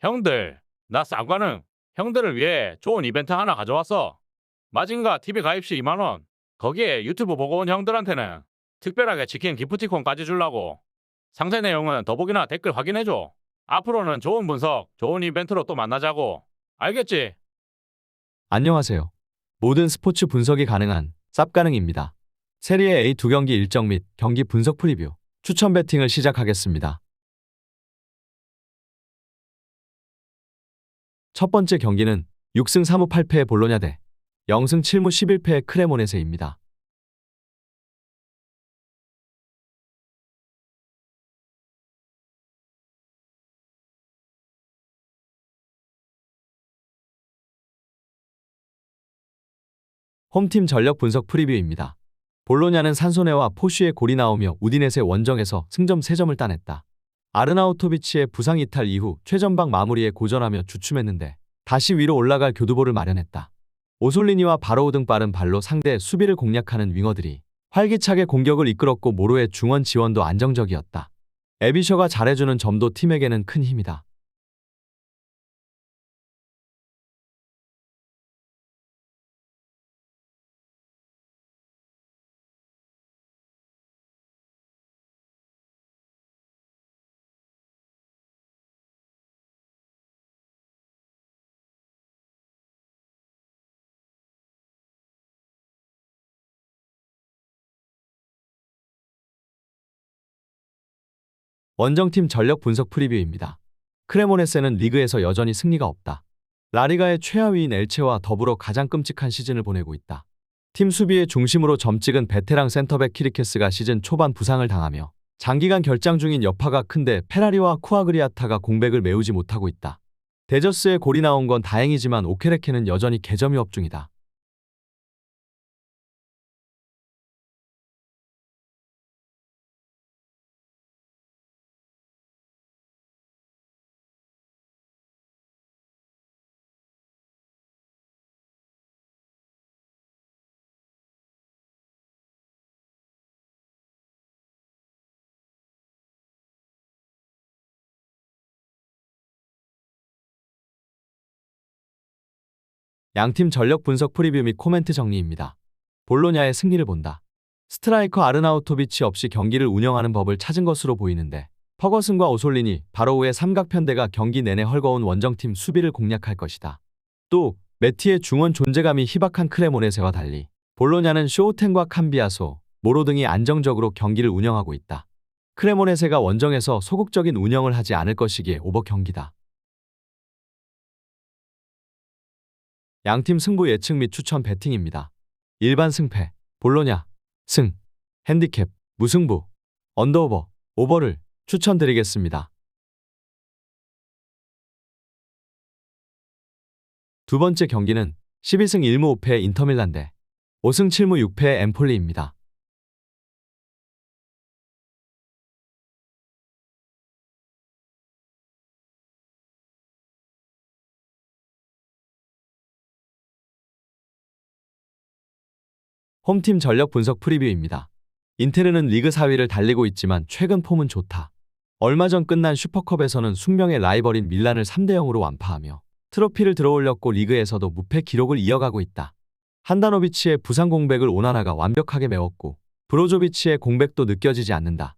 형들, 나 쌍과능 형들을 위해 좋은 이벤트 하나 가져왔어. 마징가 TV 가입 시 2만원. 거기에 유튜브 보고 온 형들한테는 특별하게 치킨 기프티콘까지 주려고. 상세 내용은 더보기나 댓글 확인해줘. 앞으로는 좋은 분석, 좋은 이벤트로 또 만나자고. 알겠지? 안녕하세요. 모든 스포츠 분석이 가능한 쌉가능입니다. 세리에 A 두 경기 일정 및 경기 분석 프리뷰, 추천 배팅을 시작하겠습니다. 첫 번째 경기는 6승 3무 8패의 볼로냐 대 0승 7무 11패의 크레모네세입니다. 홈팀 전력 분석 프리뷰입니다. 볼로냐는 산소네와 포슈의 골이 나오며 우디넷의 원정에서 승점 3점을 따냈다. 아르나우토비치의 부상 이탈 이후 최전방 마무리에 고전하며 주춤했는데 다시 위로 올라갈 교두보를 마련했다. 오솔리니와 바로우 등 빠른 발로 상대 수비를 공략하는 윙어들이 활기차게 공격을 이끌었고 모로의 중원 지원도 안정적이었다. 에비셔가 잘해주는 점도 팀에게는 큰 힘이다. 원정팀 전력 분석 프리뷰입니다. 크레모네세는 리그에서 여전히 승리가 없다. 라리가의 최하위인 엘체와 더불어 가장 끔찍한 시즌을 보내고 있다. 팀 수비의 중심으로 점찍은 베테랑 센터백 키리케스가 시즌 초반 부상을 당하며 장기간 결장 중인 여파가 큰데 페라리와 쿠아그리아타가 공백을 메우지 못하고 있다. 데저스의 골이 나온 건 다행이지만 오케레케는 여전히 개점이 업 중이다. 양팀 전력 분석 프리뷰 및 코멘트 정리입니다. 볼로냐의 승리를 본다. 스트라이커 아르나우토비치 없이 경기를 운영하는 법을 찾은 것으로 보이는데 퍼거슨과 오솔린이 바로 후에 삼각편대가 경기 내내 헐거운 원정팀 수비를 공략할 것이다. 또 메티의 중원 존재감이 희박한 크레모네세와 달리 볼로냐는 쇼호텐과 캄비아소, 모로 등이 안정적으로 경기를 운영하고 있다. 크레모네세가 원정에서 소극적인 운영을 하지 않을 것이기에 오버 경기다. 양팀 승부 예측 및 추천 배팅입니다. 일반 승패, 볼로냐, 승, 핸디캡, 무승부, 언더오버, 오버를 추천드리겠습니다. 두 번째 경기는 12승 1무 5패의 인터밀란 대 5승 7무 6패의 엠폴리입니다. 홈팀 전력 분석 프리뷰입니다. 인테르는 리그 4위를 달리고 있지만 최근 폼은 좋다. 얼마 전 끝난 슈퍼컵에서는 숙명의 라이벌인 밀란을 3대 0으로 완파하며 트로피를 들어올렸고 리그에서도 무패 기록을 이어가고 있다. 한다노비치의 부상 공백을 오나나가 완벽하게 메웠고 브로조비치의 공백도 느껴지지 않는다.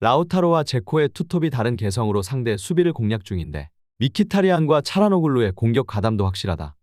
라우타로와 제코의 투톱이 다른 개성으로 상대 수비를 공략 중인데 미키타리안과 차라노글루의 공격 가담도 확실하다.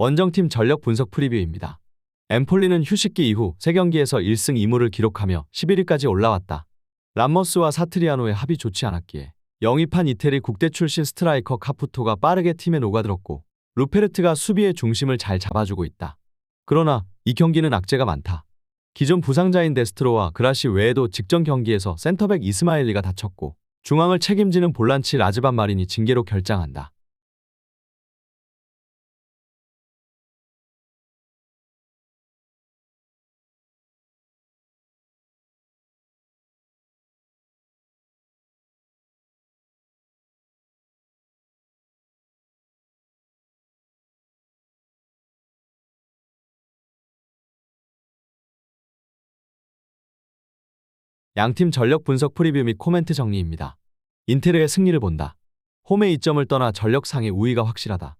원정팀 전력 분석 프리뷰입니다. 엠폴리는 휴식기 이후 3경기에서 1승 2무를 기록하며 11위까지 올라왔다. 람머스와 사트리아노의 합이 좋지 않았기에 영입한 이태리 국대 출신 스트라이커 카푸토가 빠르게 팀에 녹아들었고 루페르트가 수비의 중심을 잘 잡아주고 있다. 그러나 이 경기는 악재가 많다. 기존 부상자인 데스트로와 그라시 외에도 직전 경기에서 센터백 이스마일리가 다쳤고 중앙을 책임지는 볼란치 라즈반 마린이 징계로 결장한다. 양팀 전력 분석 프리뷰 및 코멘트 정리입니다. 인테르의 승리를 본다. 홈의 이점을 떠나 전력 상의 우위가 확실하다.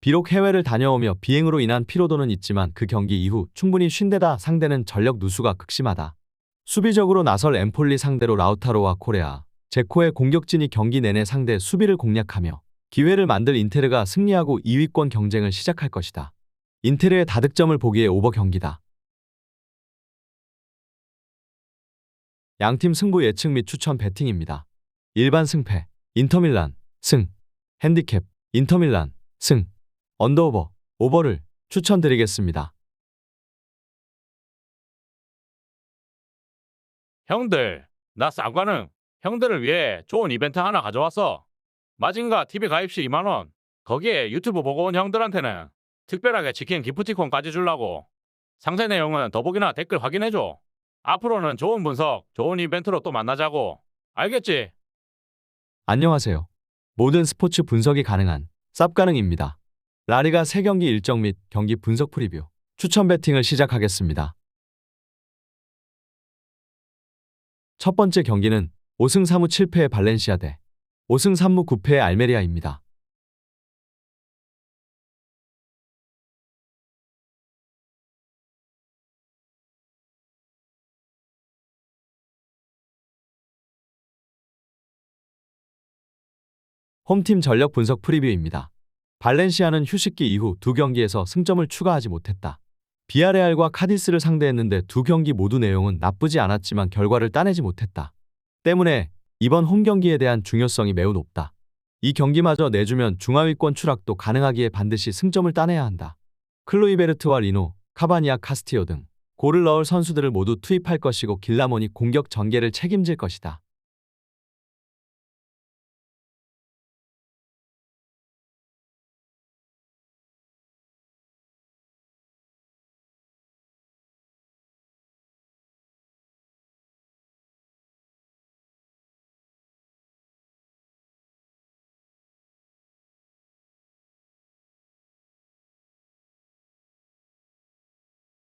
비록 해외를 다녀오며 비행으로 인한 피로도는 있지만 그 경기 이후 충분히 쉰데다 상대는 전력 누수가 극심하다. 수비적으로 나설 엠폴리 상대로 라우타로와 코레아, 제코의 공격진이 경기 내내 상대 수비를 공략하며 기회를 만들 인테르가 승리하고 2위권 경쟁을 시작할 것이다. 인테르의 다득점을 보기에 오버 경기다. 양팀 승부 예측 및 추천 배팅입니다. 일반 승패, 인터밀란, 승, 핸디캡, 인터밀란, 승, 언더오버, 오버를 추천드리겠습니다. 형들, 나 쌍과는 형들을 위해 좋은 이벤트 하나 가져왔어. 마징가 TV 가입 시 2만원. 거기에 유튜브 보고 온 형들한테는 특별하게 치킨 기프티콘까지 주려고. 상세 내용은 더보기나 댓글 확인해줘. 앞으로는 좋은 분석, 좋은 이벤트로 또 만나자고. 알겠지? 안녕하세요. 모든 스포츠 분석이 가능한 쌉가능입니다. 라리가 3경기 일정 및 경기 분석 프리뷰, 추천 배팅을 시작하겠습니다. 첫 번째 경기는 5승 3무 7패의 발렌시아 대 5승 3무 9패의 알메리아입니다. 홈팀 전력 분석 프리뷰입니다. 발렌시아는 휴식기 이후 두 경기에서 승점을 추가하지 못했다. 비아레알과 카디스를 상대했는데 두 경기 모두 내용은 나쁘지 않았지만 결과를 따내지 못했다. 때문에 이번 홈 경기에 대한 중요성이 매우 높다. 이 경기마저 내주면 중하위권 추락도 가능하기에 반드시 승점을 따내야 한다. 클로이베르트와 리노, 카바니아 카스티오 등 골을 넣을 선수들을 모두 투입할 것이고 길라몬이 공격 전개를 책임질 것이다.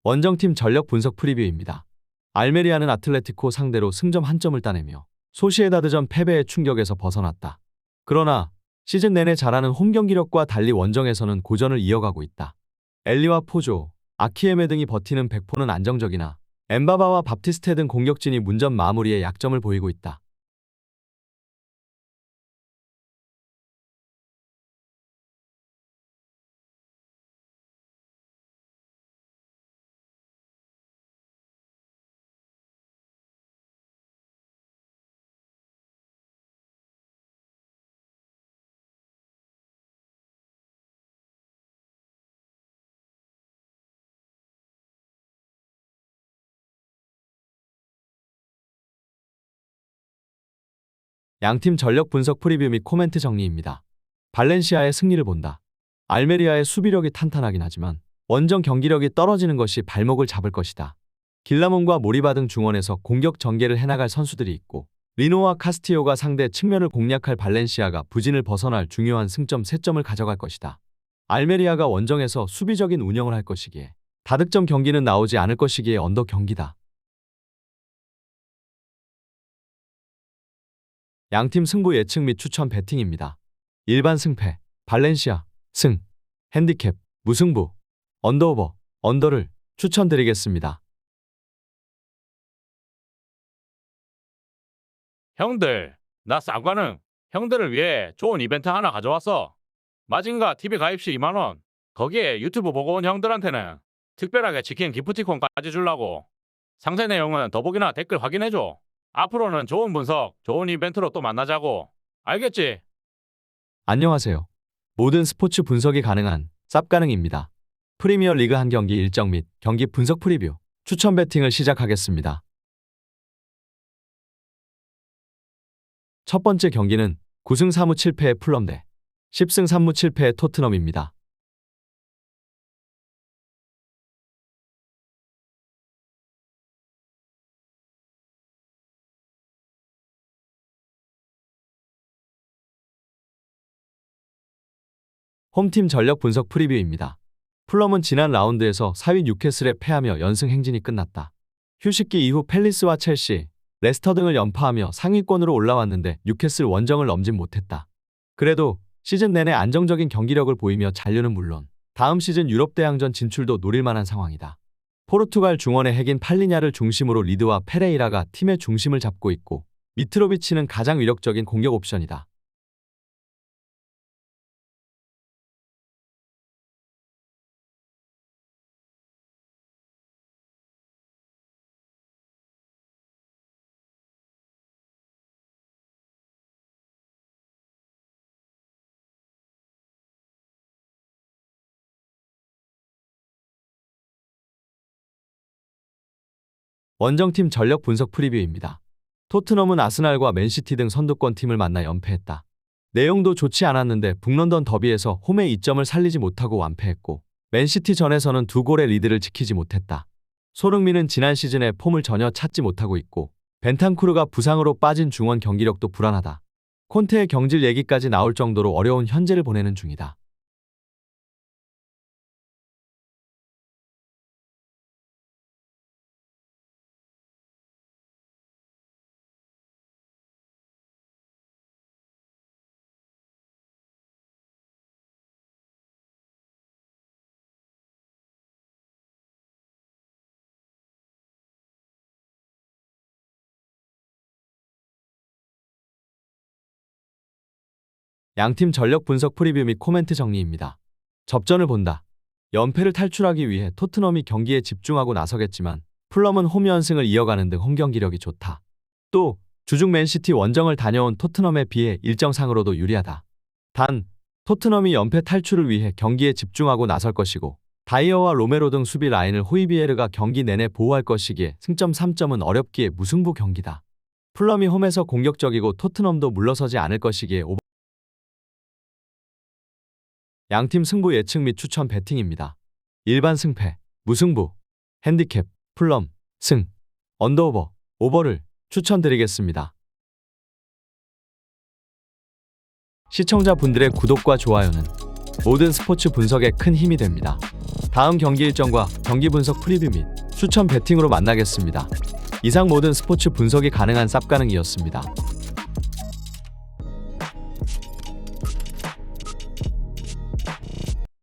원정팀 전력 분석 프리뷰입니다. 알메리아는 아틀레티코 상대로 승점 한 점을 따내며 소시에다드전 패배의 충격에서 벗어났다. 그러나 시즌 내내 잘하는 홈 경기력과 달리 원정에서는 고전을 이어가고 있다. 엘리와 포조, 아키에메 등이 버티는 백포는 안정적이나 엠바바와 밥티스테 등 공격진이 문전 마무리에 약점을 보이고 있다. 양팀 전력 분석 프리뷰 및 코멘트 정리입니다. 발렌시아의 승리를 본다. 알메리아의 수비력이 탄탄하긴 하지만 원정 경기력이 떨어지는 것이 발목을 잡을 것이다. 길라몬과 모리바 등 중원에서 공격 전개를 해나갈 선수들이 있고 리노와 카스티오가 상대 측면을 공략할 발렌시아가 부진을 벗어날 중요한 승점 3점을 가져갈 것이다. 알메리아가 원정에서 수비적인 운영을 할 것이기에 다득점 경기는 나오지 않을 것이기에 언더 경기다. 양팀 승부 예측 및 추천 배팅입니다. 일반 승패, 발렌시아, 승, 핸디캡, 무승부, 언더오버, 언더를 추천드리겠습니다. 형들, 나 쌍과는 형들을 위해 좋은 이벤트 하나 가져왔어. 마징가 TV 가입 시 2만원. 거기에 유튜브 보고 온 형들한테는 특별하게 치킨 기프티콘까지 주려고. 상세 내용은 더보기나 댓글 확인해줘. 앞으로는 좋은 분석, 좋은 이벤트로 또 만나자고. 알겠지? 안녕하세요. 모든 스포츠 분석이 가능한 쌉가능입니다. 프리미어 리그 한 경기 일정 및 경기 분석 프리뷰, 추천 배팅을 시작하겠습니다. 첫 번째 경기는 9승 3무 7패의 풀럼 대 10승 3무 7패의 토트넘입니다. 홈팀 전력 분석 프리뷰입니다. 풀럼은 지난 라운드에서 4위 뉴캐슬에 패하며 연승 행진이 끝났다. 휴식기 이후 팰리스와 첼시, 레스터 등을 연파하며 상위권으로 올라왔는데 뉴캐슬 원정을 넘진 못했다. 그래도 시즌 내내 안정적인 경기력을 보이며 잔류는 물론 다음 시즌 유럽 대항전 진출도 노릴 만한 상황이다. 포르투갈 중원의 핵인 팔리냐를 중심으로 리드와 페레이라가 팀의 중심을 잡고 있고 미트로비치는 가장 위력적인 공격 옵션이다. 원정팀 전력 분석 프리뷰입니다. 토트넘은 아스날과 맨시티 등 선두권 팀을 만나 연패했다. 내용도 좋지 않았는데 북런던 더비에서 홈의 이점을 살리지 못하고 완패했고 맨시티 전에서는 두 골의 리드를 지키지 못했다. 소흥민은 지난 시즌에 폼을 전혀 찾지 못하고 있고 벤탄쿠르가 부상으로 빠진 중원 경기력도 불안하다. 콘테의 경질 얘기까지 나올 정도로 어려운 현재를 보내는 중이다. 양팀 전력 분석 프리뷰 및 코멘트 정리입니다. 접전을 본다. 연패를 탈출하기 위해 토트넘이 경기에 집중하고 나서겠지만 풀럼은 홈 연승을 이어가는 등 홈 경기력이 좋다. 또 주중 맨시티 원정을 다녀온 토트넘에 비해 일정상으로도 유리하다. 단 토트넘이 연패 탈출을 위해 경기에 집중하고 나설 것이고 다이어와 로메로 등 수비 라인을 호이비에르가 경기 내내 보호할 것이기에 승점 3점은 어렵기에 무승부 경기다. 풀럼이 홈에서 공격적이고 토트넘도 물러서지 않을 것이기에 양팀 승부 예측 및 추천 배팅입니다. 일반 승패, 무승부, 핸디캡, 플럼, 승, 언더오버, 오버를 추천드리겠습니다. 시청자분들의 구독과 좋아요는 모든 스포츠 분석에 큰 힘이 됩니다. 다음 경기 일정과 경기 분석 프리뷰 및 추천 배팅으로 만나겠습니다. 이상 모든 스포츠 분석이 가능한 쌉가능이었습니다.